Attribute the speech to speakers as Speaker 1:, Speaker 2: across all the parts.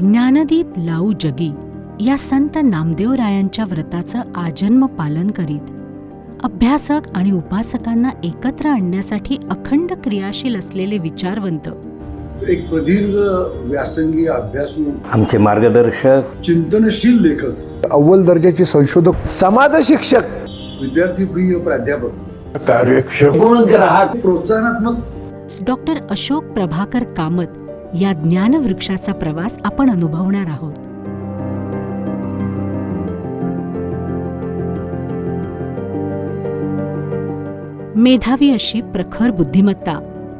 Speaker 1: ज्ञानदीप लाऊ जगी या संत नामदेवरायांच्या व्रताचं आजन्म पालन करीत अभ्यासक आणि उपासकांना एकत्र आणण्यासाठी अखंड क्रियाशील असलेले विचारवंत.
Speaker 2: एक प्रदीर्घ व्यासंगी अभ्यासू
Speaker 3: आमचे मार्गदर्शक
Speaker 2: चिंतनशील लेखक
Speaker 4: अव्वल दर्जाचे संशोधक
Speaker 5: समाज शिक्षक
Speaker 2: विद्यार्थीप्रिय प्राध्यापक
Speaker 5: कार्यक्षम गुणग्राहक
Speaker 2: प्रोत्साहनात्मक
Speaker 1: डॉक्टर अशोक प्रभाकर कामत या ज्ञानवृक्षाचा प्रवास आपण अनुभवणार आहोत. मेधावी अशी प्रखर बुद्धिमत्ता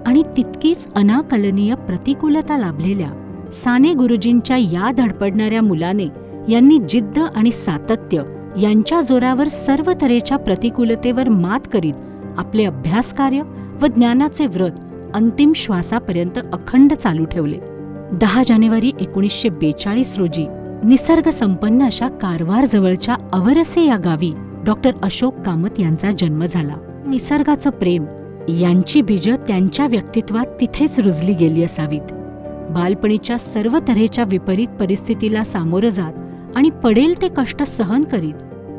Speaker 1: आणि तितकीच अनाकलनीय प्रतिकूलता लाभलेल्या साने गुरुजींच्या या धडपडणाऱ्या मुलाने यांनी जिद्द आणि सातत्य यांच्या जोरावर सर्व तऱ्हेच्या प्रतिकूलतेवर मात करीत आपले अभ्यासकार्य व ज्ञानाचे व्रत अंतिम श्वासापर्यंत अखंड चालू ठेवले. दहा जानेवारी एकोणीसशे बेचाळीस रोजी निसर्गसंपन्न अशा कारवार जवळच्या अवरसे या गावी डॉक्टर अशोक कामत यांचा जन्म झाला. निसर्गाचं प्रेम यांची बीज त्यांच्या व्यक्तित्वात तिथेच रुजली गेली असावीत. बालपणीच्या सर्व तऱ्हेच्या विपरीत परिस्थितीला सामोरं जात आणि पडेल ते कष्ट सहन करीत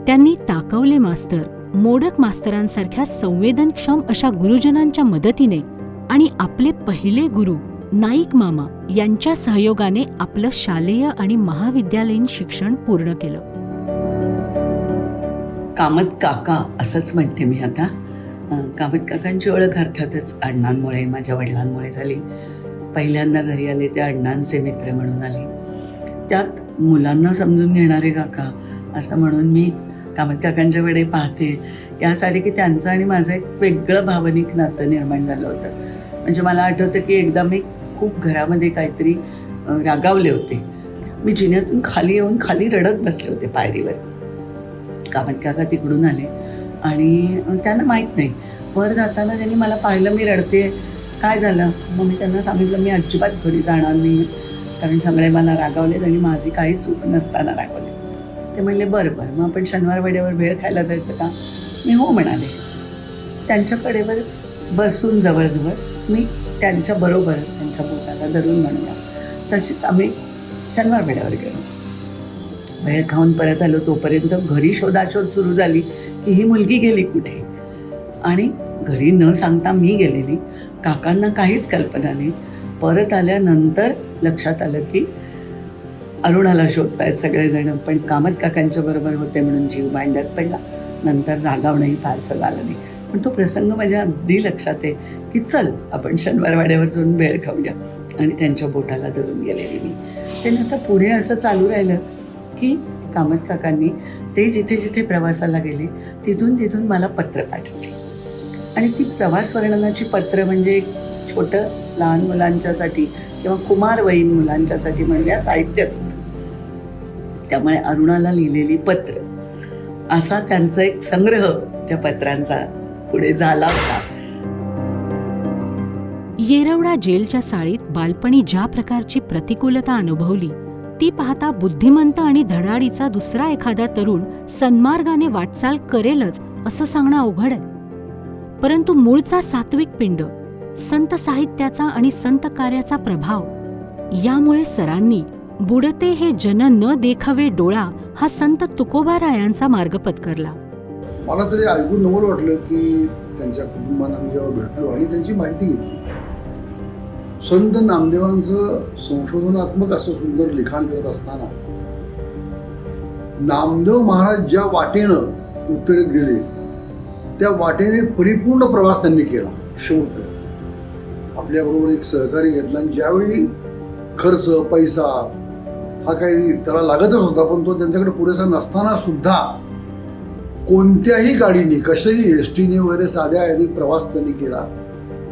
Speaker 1: त्यांनी ताकवले मास्तर मोडक मास्तरांसारख्या संवेदनक्षम अशा गुरुजनांच्या मदतीने आणि आपले पहिले गुरु नाईक मामा यांच्या सहयोगाने आपलं शालेय आणि महाविद्यालयीन शिक्षण पूर्ण केलं.
Speaker 6: कामत काका असंच म्हणते मी आता. कामत काकांची ओळख अर्थातच अण्णांमुळे माझ्या वडिलांमुळे झाली. पहिल्यांदा घरी आले ते अण्णांचे मित्र म्हणून आले. त्यात मुलांना समजून घेणारे काका असं म्हणून मी कामत काकांच्याकडे पाहते. यासाठी की त्यांचं आणि माझं एक वेगळं भावनिक नातं निर्माण झालं होतं. म्हणजे मला आठवतं की एकदा मी खूप घरामध्ये काहीतरी रागावले होते. मी जिन्यातून खाली येऊन खाली रडत बसले होते पायरीवर. कामत काका तिकडून आले आणि त्यांना माहीत नाही. वर जाताना त्यांनी मला पाहिलं मी रडते. काय झालं? मग मी त्यांना सांगितलं मी अजिबात घरी जाणार नाही. कारण सगळे मला रागावलेत आणि माझी काही चूक नसताना रागावले ते म्हणले बरं बरं मग आपण शनिवार वाड्यावर वेळ खायला जायचं का? मी हो म्हणाले. त्यांच्याकडेवर बसून जवळजवळ मी त्यांच्याबरोबर त्यांच्या बोटाला धरून म्हणूया तशीच आम्ही शनिवार वाड्यावर गेलो. वेळ खाऊन परत आलो. तोपर्यंत घरी शोधाशोध सुरू झाली की ही मुलगी गेली कुठे? आणि घरी न सांगता मी गेलेली. काकांना काहीच कल्पना नाही. परत आल्यानंतर लक्षात आलं की अरुणाला शोधतायत सगळेजण पण कामत काकांच्या बरोबर होते म्हणून जीव भांड्यात पडला. नंतर रागावणंही फारसं झालं नाही. पण तो प्रसंग माझ्या अगदी लक्षात आहे की चल आपण शनिवार वाड्यावर जाऊन भेळ खाऊया. आणि त्यांच्या बोटाला धरून गेलेली मी. ते आता पुढे असं चालू राहिलं की कामत काकांनी ते जिथे जिथे प्रवासाला गेले तिथून तिथून मला पत्र पाठवली. आणि ती प्रवास वर्णनाची पत्र म्हणजे एक छोटं लहान मुलांच्यासाठी किंवा कुमारवयीन मुलांच्यासाठी म्हणूया साहित्यच होतं. त्यामुळे अरुणाला लिहिलेली पत्र. असा त्यांचा एक संग्रह त्या पत्रांचा पुढे झाला होता.
Speaker 1: येरवडा जेलच्या चाळीत बालपणी ज्या प्रकारची प्रतिकूलता अनुभवली ती पाहता बुद्धिमंत आणि धडाडीचा दुसरा एखादा तरुण सन्मार्गाने वाटचाल करेलच असं सांगणं अवघड आहे. परंतु मूळचा सात्विक पिंड संत साहित्याचा आणि संत कार्याचा प्रभाव. यामुळे सरांनी बुडते हे जन न देखावे डोळा हा संत तुकोबारायांचा मार्ग पत्करला.
Speaker 2: मला तरी ऐकून नवल वाटलं की त्यांच्या कुटुंबांना जेव्हा भेटलो आणि त्यांची माहिती घेतली. संत नामदेवांचं संशोधनात्मक असं सुंदर लिखाण करत असताना नामदेव महाराज ज्या वाटेनं उत्तरेत गेले त्या वाटेने परिपूर्ण प्रवास त्यांनी केला शेवट आपल्याबरोबर एक सहकारी घेतला आणि ज्यावेळी खर्च पैसा हा काही त्याला लागतच होता पण तो त्यांच्याकडे पुरेसा नसताना सुद्धा कोणत्याही गाडीने कशाही एस टीने वगैरे साध्या याने प्रवास त्यांनी केला.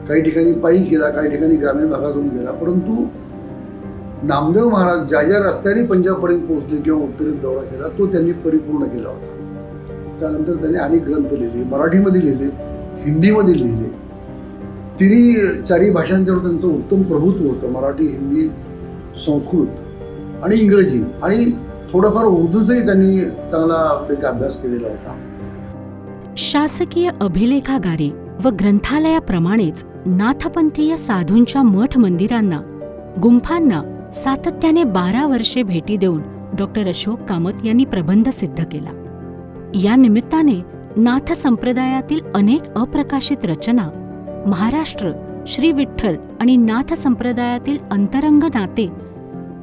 Speaker 2: काही ठिकाणी पायी केला काही ठिकाणी ग्रामीण भागातून गेला. परंतु नामदेव महाराज ज्या ज्या रस्त्याने पंजाबपर्यंत पोहोचले किंवा उत्तरेत दौरा केला तो त्यांनी परिपूर्ण केला होता. त्यानंतर त्यांनी अनेक ग्रंथ लिहिले मराठीमध्ये लिहिले हिंदीमध्ये लिहिले. तिन्ही चारही भाषांच्यावर त्यांचं उत्तम प्रभुत्व होतं. मराठी हिंदी संस्कृत आणि इंग्रजी. आणि थोडंफार उर्दूचाही त्यांनी चांगला एक अभ्यास केलेला होता.
Speaker 1: शासकीय अभिलेखागारे व ग्रंथालयाप्रमाणेच नाथपंथीय साधूंच्या मठ मंदिरांना गुंफांना सातत्याने बारा वर्षे भेटी देऊन डॉक्टर अशोक कामत यांनी प्रबंध सिद्ध केला. या निमित्ताने नाथ संप्रदायातील अनेक अप्रकाशित रचना महाराष्ट्र श्री विठ्ठल आणि नाथ संप्रदायातील अंतरंग नाते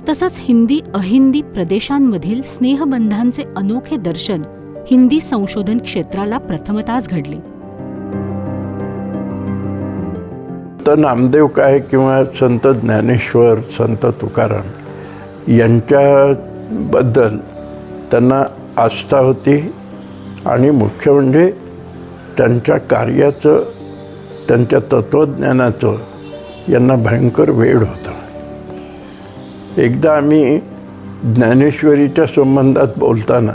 Speaker 1: तसंच हिंदी अहिंदी प्रदेशांमधील स्नेहबंधांचे अनोखे दर्शन हिंदी संशोधन क्षेत्राला प्रथमताच घडले.
Speaker 4: संत नामदेव काय किंवा संत ज्ञानेश्वर संत तुकाराम यांच्याबद्दल त्यांना आस्था होती आणि मुख्य म्हणजे त्यांच्या कार्याचं त्यांच्या तत्त्वज्ञानाचं यांना भयंकर वेळ होता. एकदा आम्ही ज्ञानेश्वरीच्या संबंधात बोलताना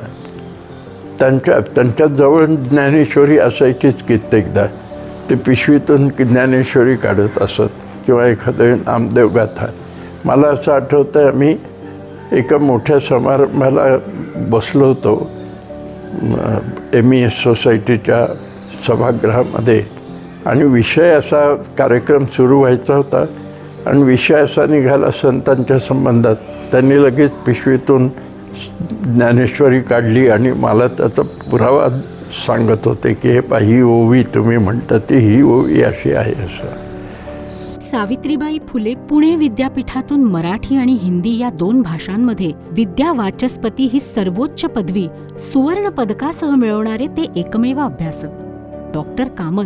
Speaker 4: त्यांच्या त्यांच्याजवळ ज्ञानेश्वरी असायचीच कित्येकदा. ते पिशवीतून ज्ञानेश्वरी काढत असत किंवा एखादं नामदेव गाथा. मला असं आठवतं आम्ही एका मोठ्या समारंभाला बसलो होतो एम ई एस सोसायटीच्या सभागृहामध्ये. आणि विषय असा कार्यक्रम सुरू व्हायचा होता. आणि विषय असा निघाला संतांच्या संबंधात. त्यांनी लगेच पिशवीतून ज्ञानेश्वरी काढली आणि मला त्याचा पुरावा सांगत होते की हे पा ही ओवी तुम्ही म्हणता ती ही ओवी अशी आहे असं.
Speaker 1: सावित्रीबाई फुले पुणे विद्यापीठातून मराठी आणि हिंदी या दोन भाषांमध्ये विद्या वाचस्पती ही सर्वोच्च पदवी सुवर्ण पदकासह मिळवणारे ते एकमेव अभ्यासक. डॉक्टर कामत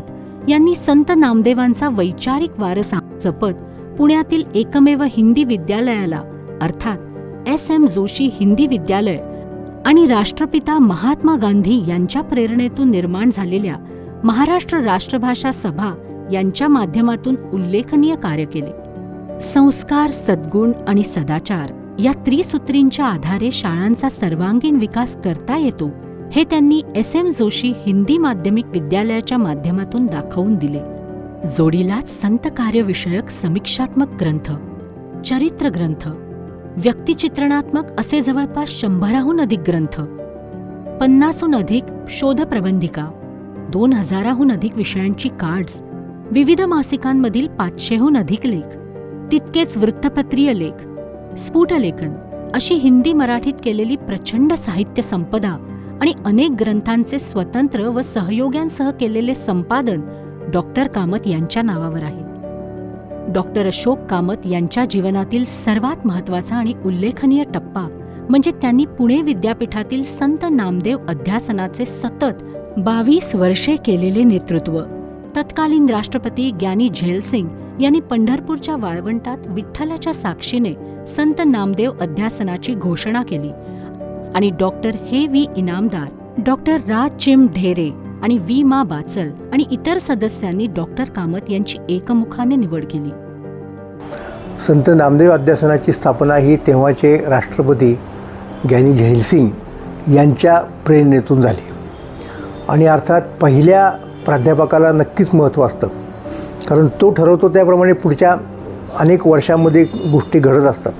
Speaker 1: यांनी संत नामदेवांचा वैचारिक वारसा जपत पुण्यातील एकमेव हिंदी विद्यालयाला अर्थात एस एम जोशी हिंदी विद्यालय आणि राष्ट्रपिता महात्मा गांधी यांच्या प्रेरणेतून निर्माण झालेल्या महाराष्ट्र राष्ट्रभाषा सभा यांच्या माध्यमातून उल्लेखनीय कार्य केले. संस्कार सद्गुण आणि सदाचार या त्रिसूत्रींच्या आधारे शाळांचा सर्वांगीण विकास करता येतो हे त्यांनी एस एम जोशी हिंदी माध्यमिक विद्यालयाच्या माध्यमातून दाखवून दिले. जोडीलाच संत कार्यविषयक समीक्षात्मक ग्रंथ चरित्र ग्रंथ व्यक्तिचित्रणात्मक असे जवळपास शंभराहून अधिक ग्रंथ पन्नासहून अधिक शोधप्रबंधिका दोन हजाराहून अधिक विषयांची कार्ड्स विविध मासिकांमधील पाचशेहून अधिक लेख तितकेच वृत्तपत्रीय लेख स्फुटलेखन अशी हिंदी मराठीत केलेली प्रचंड साहित्य संपदा आणि अनेक ग्रंथांचे स्वतंत्र व सहयोग्यांसह केलेले संपादन डॉक्टर कामत यांच्या नावावर आहे. डॉक्टर अशोक कामत यांच्या जीवनातील सर्वात महत्त्वाचा आणि उल्लेखनीय टप्पा म्हणजे त्यांनी पुणे विद्यापीठातील संत नामदेव अध्यासनाचे सतत बावीस वर्षे केलेले नेतृत्व. तत्कालीन राष्ट्रपती ज्ञानी झेलसिंग यांनी पंढरपूरच्या वाळवंटात विठ्ठलाच्या साक्षीने संत नामदेव अध्यासनाची घोषणा केली आणि डॉक्टर हे व्ही इनामदार डॉक्टर राज चिम ढेरे आणि व्ही मा बाचल आणि इतर सदस्यांनी डॉक्टर कामत यांची एकमुखाने निवड केली.
Speaker 7: संत नामदेव अध्यासनाची स्थापना ही तेव्हाचे राष्ट्रपती ग्यानी झैलसिंग यांच्या प्रेरणेतून झाली. आणि अर्थात पहिल्या प्राध्यापकाला नक्कीच महत्त्व असतं. कारण तो ठरवतो त्याप्रमाणे पुढच्या अनेक वर्षांमध्ये गोष्टी घडत असतात.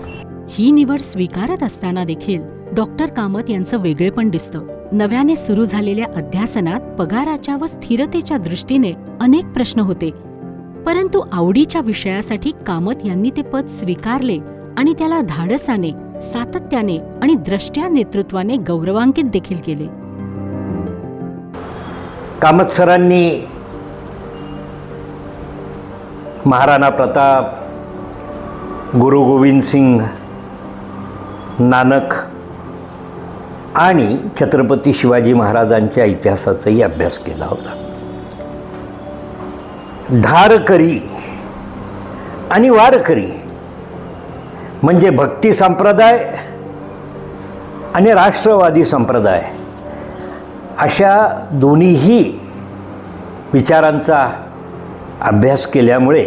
Speaker 1: ही निवड स्वीकारत असताना देखील डॉक्टर कामत यांचं वेगळेपण दिसतं. नव्याने सुरू झालेल्या अध्यासनात पगाराच्या व स्थिरतेच्या दृष्टीने अनेक प्रश्न होते. परंतु आवडीच्या विषयासाठी कामत यांनी ते पद स्वीकारले आणि त्याला धाडसाने सातत्याने आणि द्रष्ट्या नेतृत्वाने गौरवांकित देखील केले.
Speaker 3: कामत सरांनी महाराणा प्रताप गुरु गोविंद सिंग नानक आणि छत्रपती शिवाजी महाराजांच्या इतिहासाचाही अभ्यास केला होता. धारकरी आणि वारकरी म्हणजे भक्ती संप्रदाय आणि राष्ट्रवादी संप्रदाय अशा दोन्हीही विचारांचा अभ्यास केल्यामुळे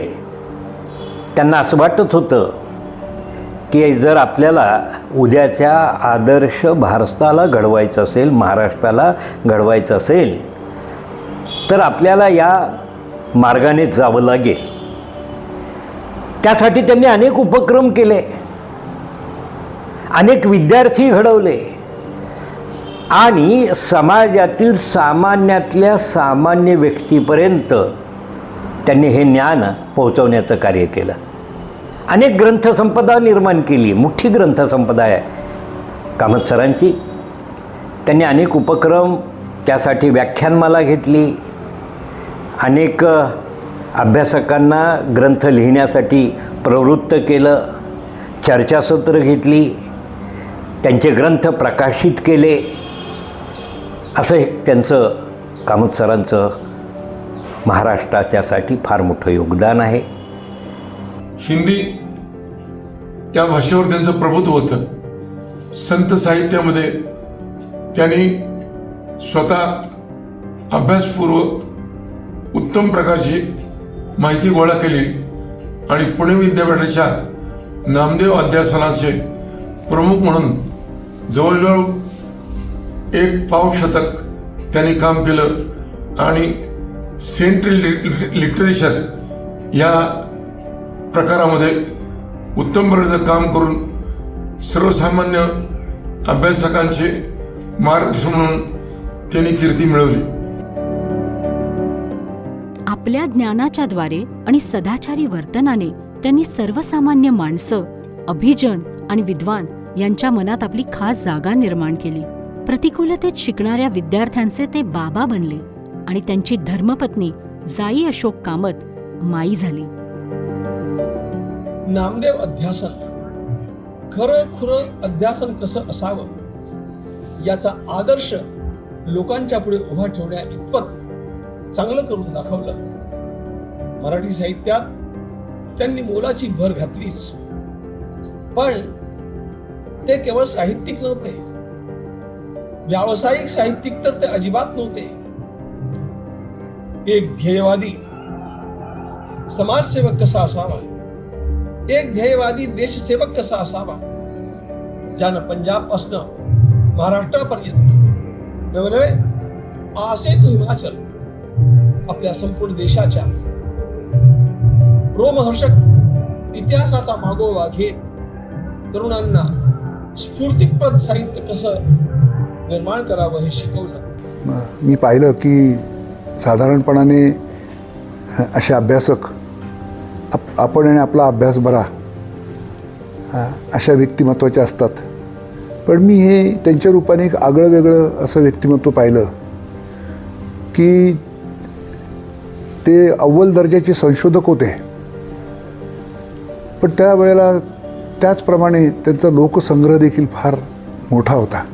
Speaker 3: त्यांना असं वाटत होतं की जर आपल्याला उद्याच्या आदर्श भारताला घडवायचं असेल महाराष्ट्राला घडवायचं असेल तर आपल्याला या मार्गाने जावं लागेल. त्यासाठी त्यांनी अनेक उपक्रम केले. अनेक विद्यार्थी घडवले. आणि समाजातील सामान्यातल्या सामान्य व्यक्तीपर्यंत त्यांनी हे ज्ञान पोहोचवण्याचं कार्य केलं. अनेक ग्रंथसंपदा निर्माण केली. मोठी ग्रंथसंपदा आहे कामत सरांची. त्यांनी अनेक उपक्रम त्यासाठी व्याख्यानमाला घेतली. अनेक अभ्यासकांना ग्रंथ लिहिण्यासाठी प्रवृत्त केलं. चर्चासत्र घेतली. त्यांचे ग्रंथ प्रकाशित केले. असं एक त्यांचं कामत सरांचं महाराष्ट्राच्यासाठी फार मोठं योगदान आहे.
Speaker 8: हिंदी या भाषेवर त्यांचं प्रभुत्व होतं. संत साहित्यामध्ये त्यांनी स्वतः अभ्यासपूर्व उत्तम प्रकारची माहिती गोळा केली आणि पुणे विद्यापीठाच्या नामदेव अध्यासनाचे प्रमुख म्हणून जवळजवळ एक पाव शतक त्यांनी काम केलं आणि सेंट्रल लिटरेचर या प्रकारामध्ये उत्तम प्रकारचं काम करून सर्वसामान्य अभ्यासकांचे मार्गदर्शन म्हणून त्यांनी कीर्ती मिळवली.
Speaker 1: आपल्या ज्ञानाच्या द्वारे आणि सदाचारी वर्तनाने त्यांनी सर्वसामान्य माणसं अभिजन आणि विद्वान यांच्या मनात आपली खास जागा निर्माण केली. प्रतिकूलतेत शिकणाऱ्या विद्यार्थ्यांचे ते बाबा बनले आणि त्यांची धर्मपत्नी जाई अशोक कामत माई झाली.
Speaker 5: नामदेव अध्यासन. खरं खुरं अध्यासन कसं असावं? याचा आदर्श लोकांच्या पुढे उभा ठेवण्या इतपत चांगलं करून दाखवलं. मराठी साहित्यात त्यांनी मोलाची भर घातलीच. पण ते केवळ साहित्यिक नव्हते. व्यावसायिक साहित्यिक तर ते अजिबात नव्हते. एक ध्येयवादी समाजसेवक कसा असावा? एक ध्येयवादी देशसेवक कसा असावा? ज्यानं पंजाबपासनं महाराष्ट्रापर्यंत नवनवे आसे तू हिमाचल आपल्या संपूर्ण देशाच्या रोमहर्षक इतिहासाचा मागोवा घेत तरुणांना स्फूर्तिप्रद साहित्य कसं निर्माण करावं हे शिकवलं.
Speaker 2: मी पाहिलं की साधारणपणाने असे अभ्यासक आप आपण आणि आपला अभ्यास बरा. अशा व्यक्तिमत्वाच्या असतात. पण मी हे त्यांच्या रूपाने एक आगळं वेगळं असं व्यक्तिमत्व पाहिलं की ते अव्वल दर्जाचे संशोधक होते. पण त्यावेळेला त्याचप्रमाणे त्यांचा लोकसंग्रह देखील फार मोठा होता.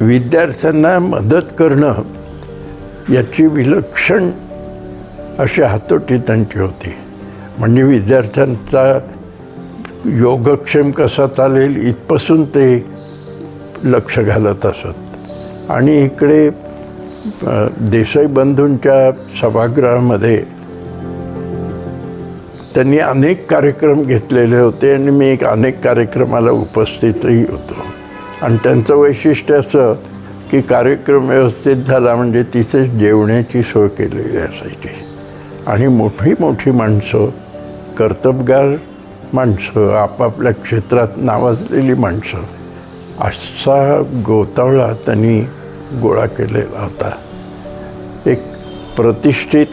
Speaker 4: विद्यार्थ्यांना मदत करणं याची विलक्षण अशी हातोटी त्यांची होती. म्हणजे विद्यार्थ्यांचा योगक्षेम कसा चालेल इथपासून ते लक्ष घालत असत. आणि इकडे देसाई बंधूंच्या सभागृहामध्ये त्यांनी अनेक कार्यक्रम घेतलेले होते आणि मी एक अनेक कार्यक्रमाला उपस्थितही होतो. आणि त्यांचं वैशिष्ट्य असं की कार्यक्रम व्यवस्थित झाला म्हणजे तिथेच जेवण्याची सोय केलेली असायची. आणि मोठी मोठी माणसं कर्तबगार माणसं आपापल्या क्षेत्रात नावाजलेली माणसं असा गोतावळा त्यांनी गोळा केलेला होता. एक प्रतिष्ठित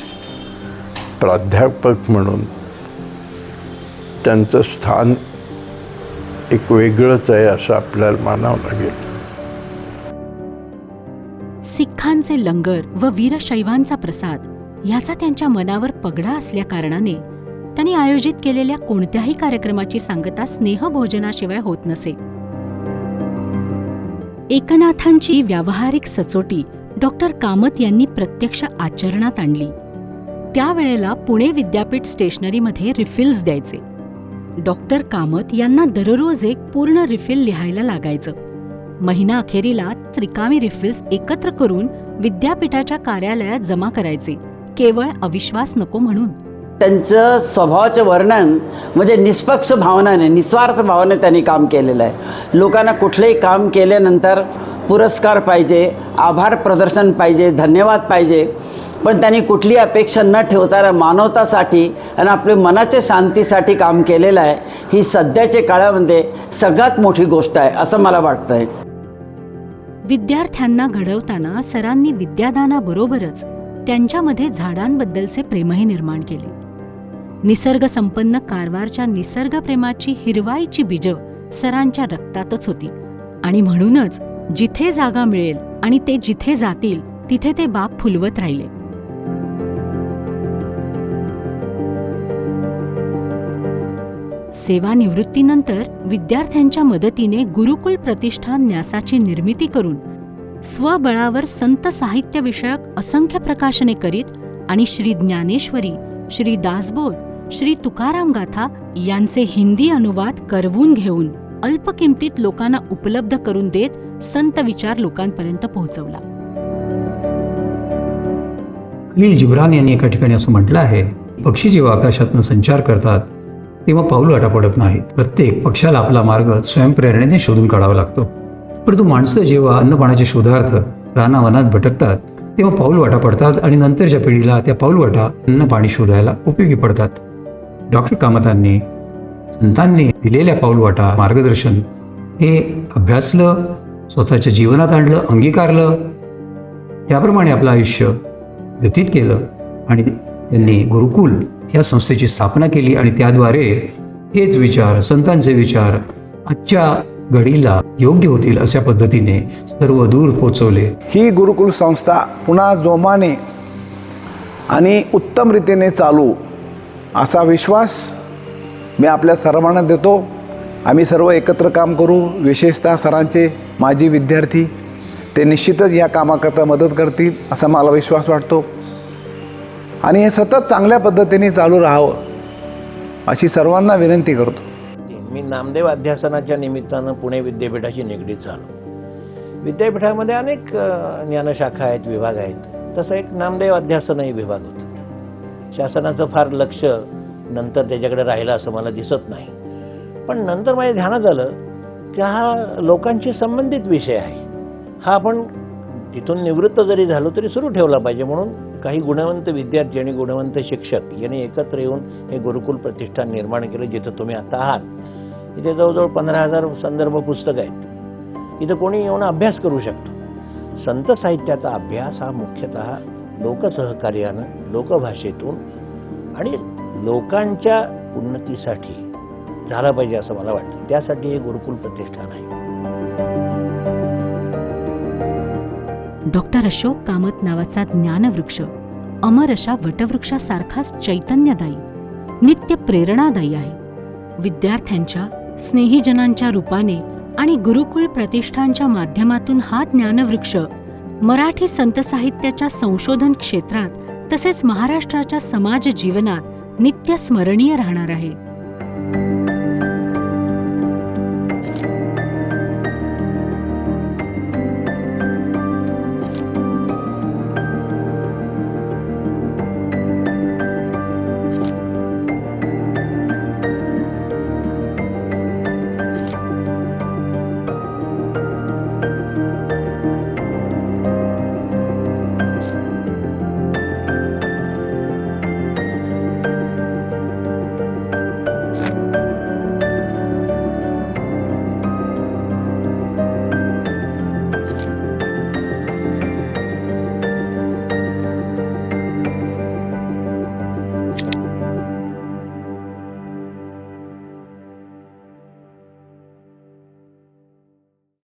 Speaker 4: प्राध्यापक म्हणून त्यांचं स्थान एक वेगळंच आहे असं आपल्याला मानावं लागेल.
Speaker 1: सिखांचे लंगर व वीरशैवांचा प्रसाद ह्याचा त्यांच्या मनावर पगडा असल्याकारणाने त्यांनी आयोजित केलेल्या कोणत्याही कार्यक्रमाची सांगता स्नेहभोजनाशिवाय होत नसे. एकनाथांची व्यावहारिक सचोटी डॉक्टर कामत यांनी प्रत्यक्ष आचरणात आणली. त्यावेळेला पुणे विद्यापीठ स्टेशनरीमध्ये रिफिल्स द्यायचे. डॉक्टर कामत यांना दररोज एक पूर्ण रिफिल लिहायला लागायचं. महिना अखेरीला रिकामी रिफिल्स एकत्र करून विद्यापीठाच्या कार्यालयात जमा करायचे. केवळ अविश्वास नको म्हणून.
Speaker 9: त्यांचं स्वभावाचं वर्णन म्हणजे निष्पक्ष भावनाने निस्वार्थ भावने त्यांनी काम केलेलं आहे. लोकांना कुठलंही काम केल्यानंतर पुरस्कार पाहिजे आभार प्रदर्शन पाहिजे धन्यवाद पाहिजे. पण त्यांनी कुठली अपेक्षा न ठेवता मानवतासाठी आणि आपल्या मनाच्या शांतीसाठी काम केलेलं आहे ही सध्याच्या काळामध्ये सगळ्यात मोठी गोष्ट आहे असं मला वाटतं आहे
Speaker 1: विद्यार्थ्यांना घडवताना सरांनी विद्यादानाबरोबरच त्यांच्यामध्ये झाडांबद्दलचे प्रेमही निर्माण केले. निसर्गसंपन्न कारवारच्या निसर्गप्रेमाची हिरवाईची बीजं सरांच्या रक्तातच होती. आणि म्हणूनच जिथे जागा मिळेल आणि ते जिथे जातील तिथे ते बाग फुलवत राहिले. सेवानिवृत्तीनंतर विद्यार्थ्यांच्या मदतीने गुरुकुल प्रतिष्ठान न्यासाची निर्मिती करून स्वबळावर संत साहित्यविषयक असंख्य प्रकाशने करीत आणि श्री ज्ञानेश्वरी श्री दासबोध श्री तुकाराम गाथा यांचे हिंदी अनुवाद करवून घेऊन अल्प किमतीत लोकांना उपलब्ध करून देत संत विचार लोकांपर्यंत पोहोचवला.
Speaker 10: खलील जिब्रान यांनी एका ठिकाणी असं म्हटलं आहे पक्षी जेव्हा आकाशातनं संचार करतात तेव्हा पाऊल अटा पडत नाहीत. प्रत्येक पक्षाला आपला मार्ग स्वयंप्रेरणेने शोधून काढावा लागतो. परंतु माणसं जेव्हा अन्नपाण्याच्या शोधार्थ रानावनात भटकतात तेव्हा पाऊलवाटा पडतात आणि नंतरच्या पिढीला त्या पाऊलवाटा अन्नपाणी अन्न पाणी शोधायला उपयोगी पडतात. डॉक्टर कामतांनी संतांनी दिलेल्या पाऊलवाटा मार्गदर्शन हे अभ्यासलं स्वतःच्या जीवनात आणलं अंगीकारलं त्याप्रमाणे आपलं आयुष्य व्यतीत केलं आणि त्यांनी गुरुकुल या संस्थेची स्थापना केली आणि त्याद्वारे हेच विचार संतांचे विचार आजच्या घडीला योग्य होतील अशा पद्धतीने सर्व दूर पोचवले.
Speaker 11: ही गुरुकुल संस्था पुन्हा जोमाने आणि उत्तम रीतीने चालू. असा विश्वास मी आपल्या सर्वांना देतो. आम्ही सर्व एकत्र काम करू. विशेषतः सरांचे माजी विद्यार्थी ते निश्चितच या कामाकरता मदत करतील असा मला विश्वास वाटतो. आणि हे सतत चांगल्या पद्धतीने चालू राहावं अशी सर्वांना विनंती करतो.
Speaker 12: मी नामदेव अध्यासनाच्या निमित्तानं पुणे विद्यापीठाशी निगडीत झालो. विद्यापीठामध्ये अनेक ज्ञानशाखा आहेत विभाग आहेत. तसं एक नामदेव अध्यासनही विभाग होता. शासनाचं फार लक्ष नंतर त्याच्याकडे राहिलं असं मला दिसत नाही. पण नंतर माझ्या ध्यानात आलं की हा लोकांशी संबंधित विषय आहे. हा आपण तिथून निवृत्त जरी झालो तरी सुरू ठेवला पाहिजे. म्हणून काही गुणवंत विद्यार्थी आणि गुणवंत शिक्षक यांनी एकत्र येऊन हे गुरुकुल प्रतिष्ठान निर्माण केलं जिथं तुम्ही आता आहात. इथे जवळजवळ पंधरा हजार संदर्भ पुस्तकं आहेत. इथं कोणी येऊन अभ्यास करू शकतो. संत साहित्याचा अभ्यास हा मुख्यतः लोकसहकार्यानं लोकभाषेतून आणि लोकांच्या उन्नतीसाठी झाला पाहिजे असं मला वाटतं. त्यासाठी हे गुरुकुल प्रतिष्ठान आहे.
Speaker 1: डॉक्टर अशोक कामत नावाचा ज्ञानवृक्ष अमर अशा वटवृक्षासारखाच चैतन्यदायी नित्य प्रेरणादायी आहे. विद्यार्थ्यांच्या स्नेहीजनांच्या रूपाने आणि गुरुकुल प्रतिष्ठानच्या माध्यमातून हा ज्ञानवृक्ष मराठी संत साहित्याच्या संशोधन क्षेत्रात तसेच महाराष्ट्राच्या समाज जीवनात नित्य स्मरणीय राहणार आहे.